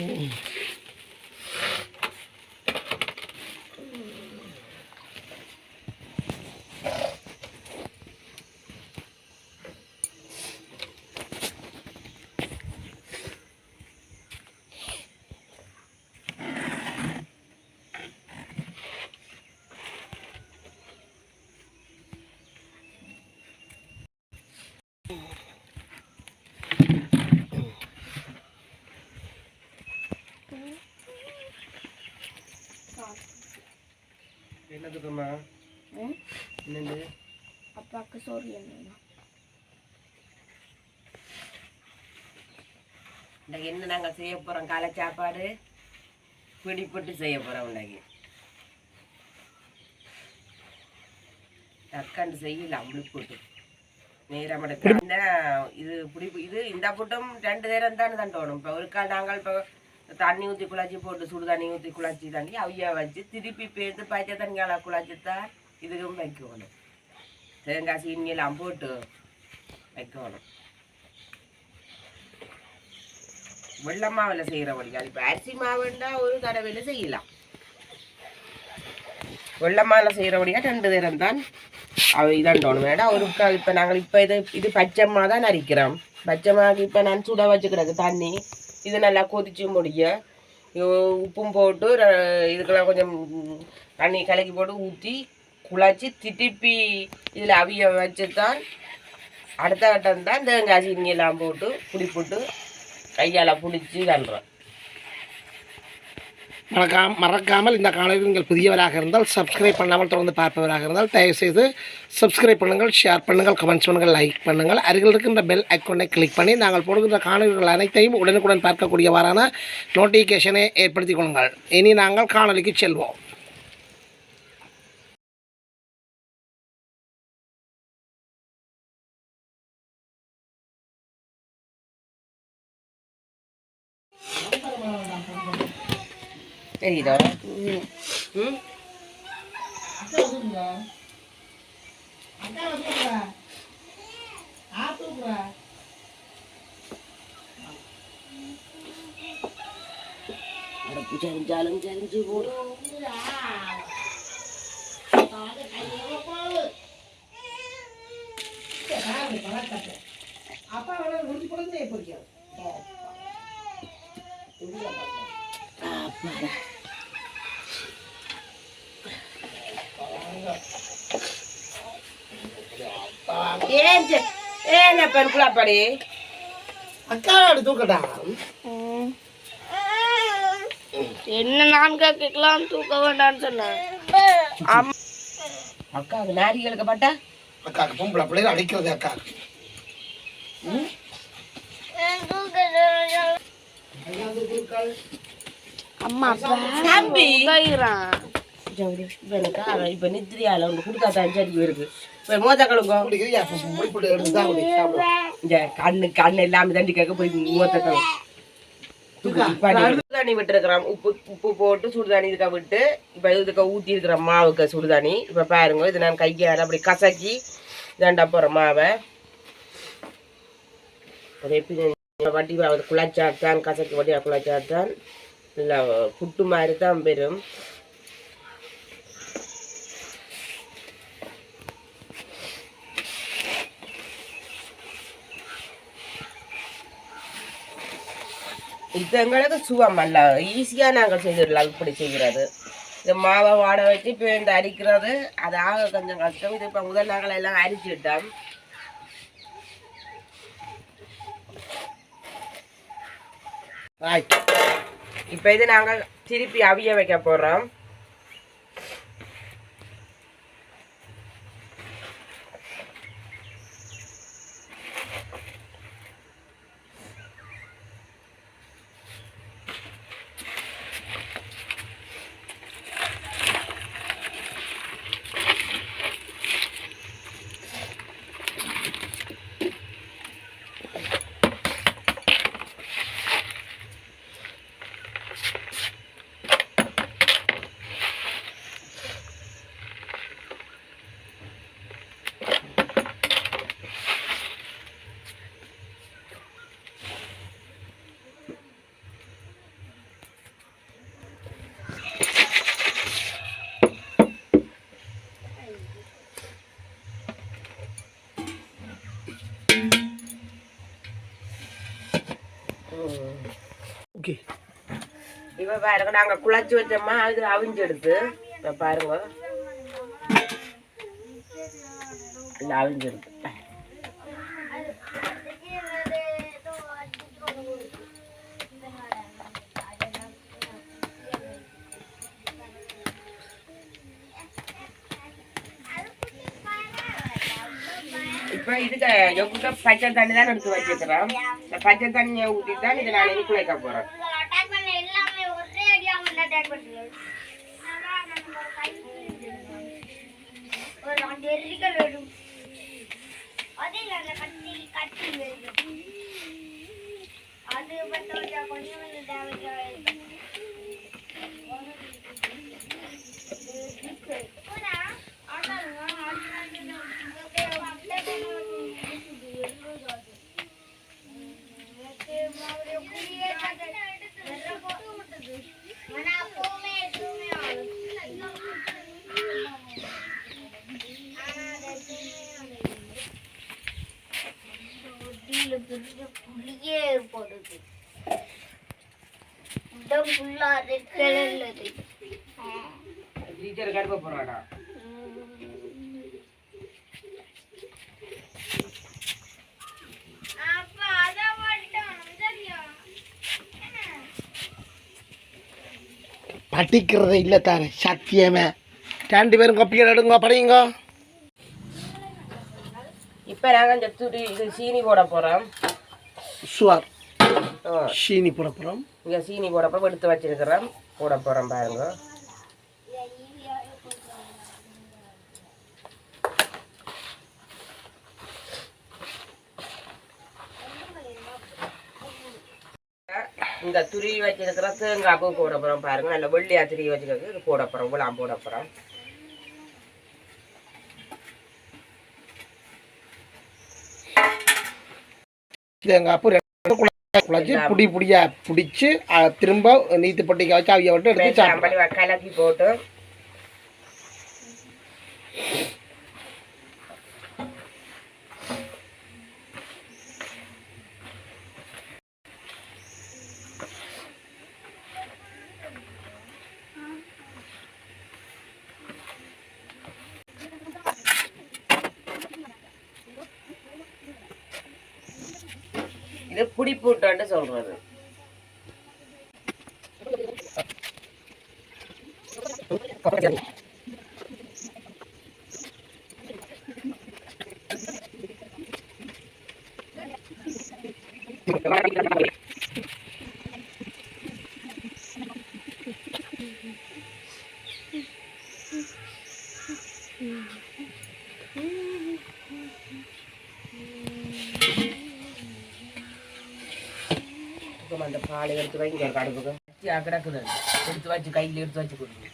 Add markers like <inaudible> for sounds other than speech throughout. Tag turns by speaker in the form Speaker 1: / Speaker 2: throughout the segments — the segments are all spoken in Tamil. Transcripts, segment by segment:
Speaker 1: Oo.
Speaker 2: ம்?
Speaker 1: என்னது?
Speaker 2: அப்பாவுக்கு சோறு என்ன
Speaker 1: இன்னைக்கு என்ன நாங்கள் செய்ய போகிறோம் காலை சாப்பாடு பிடிப்பட்டு செய்ய போகிறோம் இன்னைக்கு டக்காண்டு செய்யலாம் புளிப்புட்டு நேரம் இந்த இது பிடிப்பு இது இந்த புட்டும் ரெண்டு நேரம் தானே தண்டோணும் இப்போ ஒரு கால் நாங்கள் இப்போ தண்ணி ஊற்றி குழாச்சி போட்டு சுடு தண்ணி ஊற்றி குழாச்சி தண்ணி அவைய வச்சு திருப்பி பேர்த்து பச்சை தண்ணியால் குழாச்சி இதுக்கும் வைக்கணும். தேங்காய் சீனியெல்லாம் போட்டு வைக்கணும். வெள்ள மாவில் செய்கிற வழியா இப்போ அரிசி மாவுண்டா ஒரு தடவையில் செய்யலாம். வெள்ளை மாவில் செய்கிற வழியா ரெண்டு நேரம் தான் அவ இதாண்டோணும் வேடா ஒரு இப்போ நாங்கள் இப்போ இது இது பச்சைமா தான் அரிக்கிறோம். பச்சைமாக்கு இப்போ நான் சுட வச்சுக்கிறது தண்ணி. இது நல்லா கொதிச்சு முடிய உப்பும் போட்டு ர- இதுக்கெல்லாம் கொஞ்சம் தண்ணி கலக்கி போட்டு ஊற்றி குழச்சி திருப்பி இதில் அவிய வச்சு தான் அடுத்த கட்டம் தான் தேங்காய் சீனி எல்லாம் போட்டு புளி போட்டு கையால் பிடிச்சி தள்ளுறோம்
Speaker 3: மறக்காம மறக்காமல் இந்த காலையில் நீங்கள் புதியவராக இருந்தால் சப்ஸ்கிரைப் பண்ணாமல் தொடர்ந்து பார்ப்பவராக இருந்தால் தயவுசெய்து சப்ஸ்கிரைப் பண்ணுங்கள் ஷேர் பண்ணுங்கள் கமெண்ட்ஸ் பண்ணுங்கள் லைக் பண்ணுங்கள். அருகில் இருக்கின்ற பெல் ஐக்கோனை கிளிக் பண்ணி நாங்கள் போடுகின்ற காணொலிகள் அனைத்தையும் உடனுக்குடன் பார்க்கக்கூடியவாறான நோட்டிஃபிகேஷனை ஏற்படுத்திக் கொள்ளுங்கள். இனி நாங்கள் காணொலிக்கு செல்வோம்.
Speaker 1: தெரியுதா ம் அடுப்பு சரிஞ்சாலும் சரிஞ்சு போடும் அப்பாடா. ஏன் ஏன் குழாப்பாடி
Speaker 3: அக்கா தூக்கட்டா
Speaker 2: என்ன நான் கேட்கலாம் தூக்க வேண்டாம்னு சொன்னேன்.
Speaker 3: அக்காக்கு பொம்பளை பிள்ளைகள் அடிக்கிறது அக்கா.
Speaker 2: அம்மா அப்பா.
Speaker 1: தம்பி.
Speaker 2: கைறான்
Speaker 1: இப்போ நித்திரியால ஒன்று கொடுத்தா தான் சரி இருக்கு மோத்த கழுங்கோ. இந்த கண்ணு கண்ணு எல்லாமே தண்டி கேட்க போய் மோத்த சுடுதண்ணி விட்டுருக்கிறோம் உப்பு உப்பு போட்டு சுடுதண்ணி இதுக்க விட்டு இப்போ இதுக்க ஊற்றி இருக்கிற மாவுக்கு சுடுதண்ணி. இப்போ பாருங்க இது நான் கையால் அப்படி கசக்கி இதாண்டா போகிற மாவை. வட்டி குழச்சாத்தான் கசக்கி வட்டியா குழச்சாத்தான். இல்லை புட்டு மாதிரி தான் பெறும் இது எங்களுக்கு சுகம் அல்ல. ஈஸியாக நாங்கள் செய்திடலாம் இப்படி செய்கிறது. இந்த மாவை வாட வச்சு இப்போ இந்த அரிக்கிறது. அது ஆக கொஞ்சம் கஷ்டம். இது இப்போ முதல் நாங்கள் எல்லாம் அரிச்சுட்டோம்
Speaker 3: Right.
Speaker 1: இப்போ இது நாங்கள் திருப்பி அவிய வைக்க போகிறோம்
Speaker 3: ஓகே.
Speaker 1: இப்ப பாருங்க நாங்க குழச்சி வச்சோமா அது அவிஞ்செடுத்து. இப்ப பாருங்க. <laughs> இல்ல அவிஞ்செடுத்து. இப்ப இதுக்கு எவ்வளோ பச்சை தண்ணி தான் எடுத்து வச்சுக்கிறோம் இந்த பச்சை தண்ணியை ஊற்றி தான் இதை நான் இனி குழைக்க போறேன்
Speaker 4: அட்டாக் பண்ண எல்லாமே ஒரே அடியா உடம்பு ஃபுல்லா ரெட் கலர்ல இருக்கு
Speaker 1: டீச்சர் கடுப்ப போறாடா
Speaker 3: படிக்கிறதே இல்லை தானே சத்தியமே. ரெண்டு பேரும் கொப்பிகள் எடுங்க படிங்க.
Speaker 1: இப்ப நாங்க இந்த துடி இது சீனி போட போறோம்.
Speaker 3: சுவார் சீனி புறப்புறம்
Speaker 1: இங்க சீனி போட போறோம் எடுத்து வச்சிருக்கிறோம். போட பாருங்க. இந்த துருவி வச்சிருக்கிற தேங்காய் பூ போட பாருங்க. நல்ல வெள்ளையா துருவி வச்சிருக்கு இது போட போறோம். உலாம் போட போறோம்.
Speaker 3: தேங்காய் பூ குழச்சி புடி புடியா பிடிச்சி திரும்ப நீத்து பட்டிக்க வச்சு அவிய விட்டு எடுத்து
Speaker 1: கலக்கி போட்டு இது புடிப்பூட்டன்னு சொல்றது. இப்போ அந்த பாலை எடுத்து வை இங்கே கடுப்புக்கு கிடக்குது எடுத்து வச்சு கையில் எடுத்து வச்சு கொடுங்க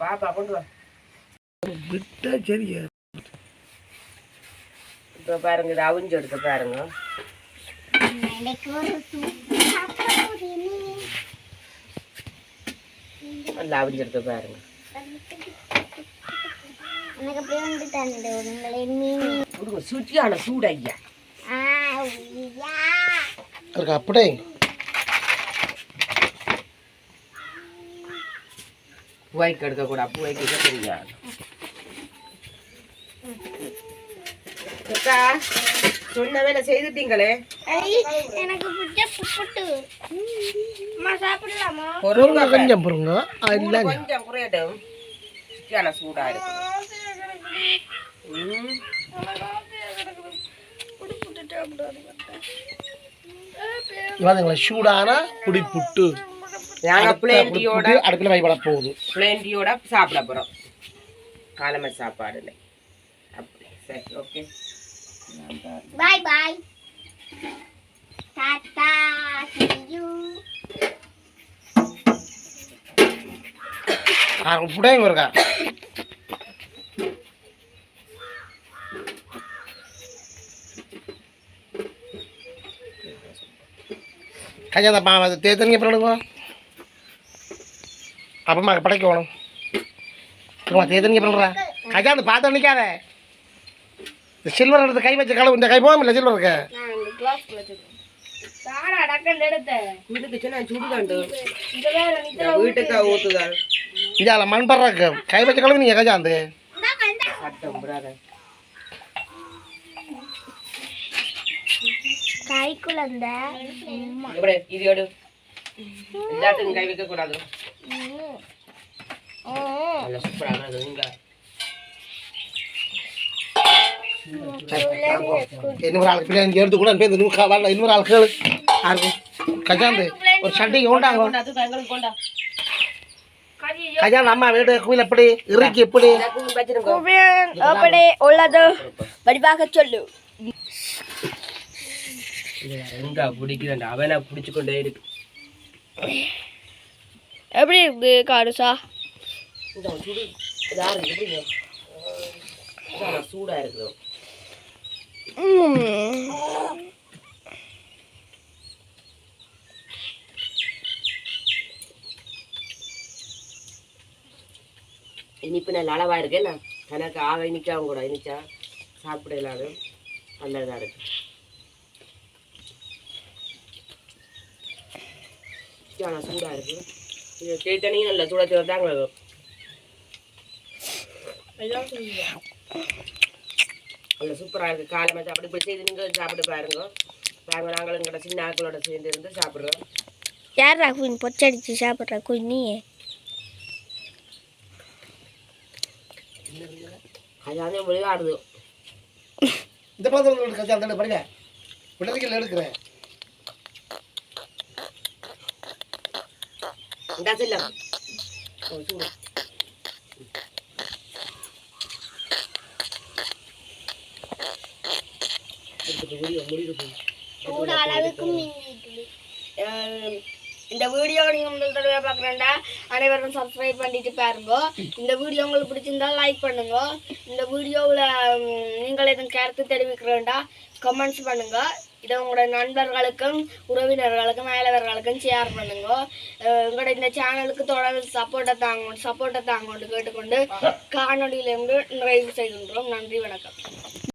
Speaker 1: பாப்பா கொண்டு வா
Speaker 3: விட்டா சரி
Speaker 1: இப்போ பாருங்க இது அவிஞ்சு எடுத்து பாருங்க
Speaker 4: ஒரு
Speaker 1: நல்லா அவிஞ்சு எடுத்து பாருங்க சுற்றியான சூடு ஐயா
Speaker 3: இருக்கு அப்படியே
Speaker 1: பூவைக்கு எடுக்கக்கூடாது பூவைக்கு தெரியாது. அக்கா சொன்ன வேலை செய்துட்டீங்களே?
Speaker 4: எனக்கு பிடிச்ச புட்டு சாப்பிடலாமா?
Speaker 3: பொருங்க கொஞ்சம் பொருங்க இல்லை
Speaker 1: கொஞ்சம் குறையட்டும் சுற்றியான சூடா இருக்கு.
Speaker 3: இவங்களை சூடான புடி புட்டு அடுப்பில் வைபட போகுது.
Speaker 1: பிளேண்டியோட சாப்பிட போறோம். காலமை சாப்பாடு அப்படி சரி okay
Speaker 4: bye bye tata see you.
Speaker 3: புடையங்க இருக்கா கஜாதப்பா அது தேத்தனிங்க பண்ணுங்க அப்பமா படைக்கணும் தேத்தனிங்க பண்ணுறா கஜா அந்த பார்த்து நிற்காத இந்த சில்வர் எடுத்து கை வச்ச கலவு இந்த கை போகும் இல்லை சில்வருக்கு
Speaker 1: வீட்டுக்கு ஊத்துதான்
Speaker 3: இதால மண் படுறாக்கு கை வச்ச கழுவி நீங்கள் கஜாந்து
Speaker 1: சட்டம் பிரதர்
Speaker 2: கை குழந்த
Speaker 1: எப்படி இது எடு. எல்லாத்துக்கும் கை வைக்க கூடாது நல்ல சூப்பராக இருக்குது இங்க.
Speaker 3: இன்னொரு ஆளுக்கு பிள்ளை இங்கே எடுத்து கூட பேர் இன்னும் வரல இன்னொரு ஆள் கேளு. யாருக்கு கஜாந்து. ஒரு கொண்டாங்க. அம்மா வீடு கோயில் எப்படி? இறுக்கி எப்படி?
Speaker 2: உள்ளது வடிவாக சொல்லு.
Speaker 1: எங்க பிடிக்குதுண்டா அவனை பிடிச்சு கொண்டே இருக்கு.
Speaker 2: எப்படி இருக்கு காடுசா?
Speaker 1: சுடு இருக்குது. இனிப்பு நல்ல அளவா இருக்கு என்ன எனக்கு ஆக இனிக்காவும் கூட இனிச்சா சாப்பிட இல்லாத நல்லதா ஆனால் சூடா இருக்கு. இது கேட்டனையும் நல்ல சூட சூட தாங்க நல்ல சூப்பராக இருக்குது காலை மாதிரி அப்படி இப்படி செய்து நீங்கள் சாப்பிட்டு பாருங்க. பாருங்க நாங்களும் எங்களோட சின்ன ஆக்களோட சேர்ந்து இருந்து சாப்பிட்றோம்.
Speaker 2: யாரா குயின் பொச்சடிச்சு சாப்பிட்ற குயின் நீ
Speaker 1: அதாவது விளையாடுது
Speaker 3: இந்த பக்கத்தில் கஜாந்து படிங்க. பிள்ளைகள் எடுக்கிறேன்.
Speaker 2: அஹ் இந்த வீடியோ நீங்கள் முதல் தடவை பார்க்குறேன்டா. அனைவரும் சப்ஸ்கிரைப் பண்ணிட்டு பாருங்க. இந்த வீடியோ உங்களுக்கு பிடிச்சிருந்தா லைக் பண்ணுங்க. இந்த வீடியோவில் நீங்கள் எதுவும் கருத்து தெரிவிக்கிறேன்டா கமெண்ட்ஸ் பண்ணுங்க. இதை உங்களோட நண்பர்களுக்கும் உறவினர்களுக்கும் மேலவர்களுக்கும் ஷேர் பண்ணுங்க. உங்களோட இந்த சேனலுக்கு தொடர்ந்து சப்போர்ட்டை தாங்க சப்போர்ட்டை தாங்கன்னு கேட்டுக்கொண்டு காணொலியிலிருந்து நிறைவு செய்கின்றோம். நன்றி வணக்கம்.